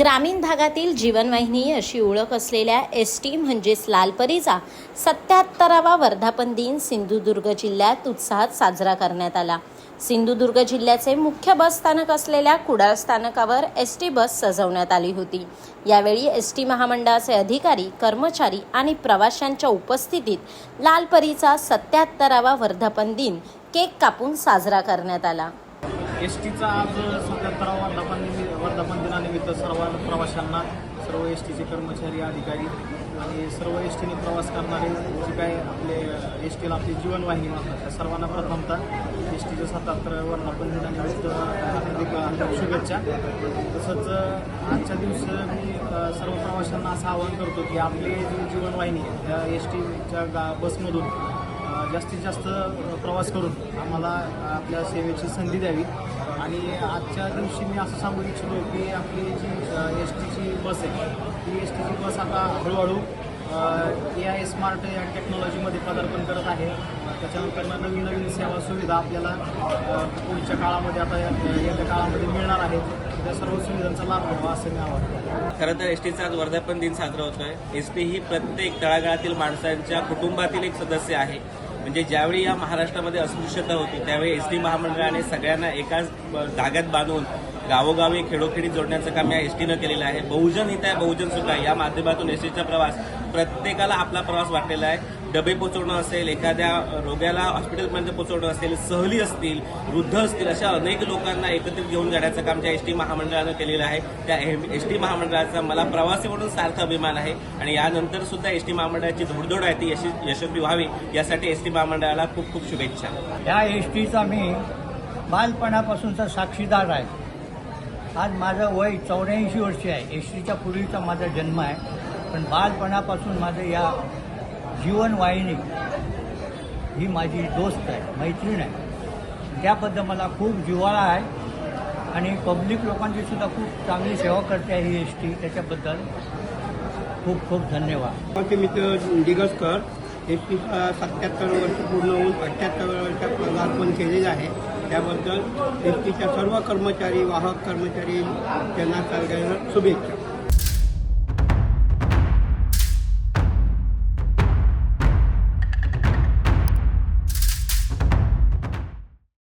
ग्रामीण भागातील जीवनवाहिनी अशी ओळख असलेल्या एस टी म्हणजेच लालपरीचा सत्याहत्तरावा वर्धापन दिन सिंधुदुर्ग जिल्ह्यात उत्साहात साजरा करण्यात आला. सिंधुदुर्ग जिल्ह्याचे मुख्य बस स्थानक असलेल्या कुडाळ स्थानकावर एस टी बस सजवण्यात आली होती. यावेळी एस टी महामंडळाचे अधिकारी कर्मचारी आणि प्रवाशांच्या उपस्थितीत लालपरीचा सत्याहत्तरावा वर्धापन दिन केक कापून साजरा करण्यात आला. एस टीचा आज सत्याहत्तरावा वर्धापन वर्धापन दिनानिमित्त सर्व प्रवाशांना सर्व एस टीचे कर्मचारी अधिकारी आणि सर्व एस टीने प्रवास करणारे जे काय आपले एस टीला आपली जीवनवाहिनी मानतात त्या सर्वांना प्रथमतः एस टीचं सत्याहत्तर वर्धापन दिनानिमित्त हार्दिक शुभेच्छा. तसंच आजच्या दिवशी मी सर्व प्रवाशांना असं आवाहन करतो की आपली जी जीवनवाहिनी आहे, त्या एस टीच्या गा बसमधून जास्तीत जास्त प्रवास करून आम्हाला आपल्या सेवेची संधी द्यावी. आणि आजच्या दिवशी मी असं सांगू इच्छितो की आपली जी एस टीची बस आहे ती एस टीची बस आता हळूहळू ए आय स्मार्ट या टेक्नॉलॉजीमध्ये पदार्पण करत आहे. त्याच्यानंतर नवीन नवीन सेवा सुविधा आपल्याला पुढच्या काळामध्ये आता या- येत्या काळामध्ये मिळणार आहेत. त्या सर्व सुविधांचा लाभ घ्यावा असं मी आवाहन खरं तर एस टीचा आज वर्धापन दिन साजरा होतोय. एस टी ही प्रत्येक तळागाळातील माणसांच्या कुटुंबातील एक सदस्य आहे. म्हणजे ज्यावेळी या महाराष्ट्रामध्ये अस्पृश्यता होती त्यावेळी एस टी महामंडळाने सगळ्यांना एकाच धाग्यात बांधून गावोगावी खेडोखेडी जोडण्याचं काम या एस टीनं केलेलं आहे. बहुजन हित आहे बहुजन सुख आहे. या माध्यमातून एस टीचा प्रवास प्रत्येकाला आपला प्रवास वाटलेला आहे. डबे पोचवणं असेल एखाद्या रोग्याला हॉस्पिटलपर्यंत पोचवणं असेल सहली असतील वृद्ध असतील अशा अनेक लोकांना एकत्रित घेऊन जाण्याचं काम त्या एस टी महामंडळानं केलेलं आहे त्या एस टी महामंडळाचा मला प्रवासी म्हणून सार्थ अभिमान आहे. आणि यानंतर सुद्धा एस टी महामंडळाची धोडधोड आहे ती यशस्वी यशस्वी व्हावी यासाठी एस टी महामंडळाला खूप खूप शुभेच्छा. या एस टीचा मी बालपणापासूनचा साक्षीदार आहे. आज माझं वय चौऱ्याऐंशी वर्ष आहे. एस टीच्या पूर्वीचा माझा जन्म आहे. पण बालपणापासून माझं या जीवनवाहिनी ही माझी दोस्त आहे मैत्रीण आहे. त्याबद्दल मला खूप जिव्हाळा आहे. आणि पब्लिक लोकांची सुद्धा खूप चांगली सेवा करते आहे ही एस टी. त्याच्याबद्दल खूप खूप धन्यवाद. मित्र दिगसकर. एस टी सत्याहत्तर वर्ष पूर्ण होऊन अठ्ठ्याहत्तर वर्षात पदार्पण केलेलं आहे. त्याबद्दल एस टीच्या सर्व कर्मचारी वाहक कर्मचारी त्यांना सगळ्यांना शुभेच्छा.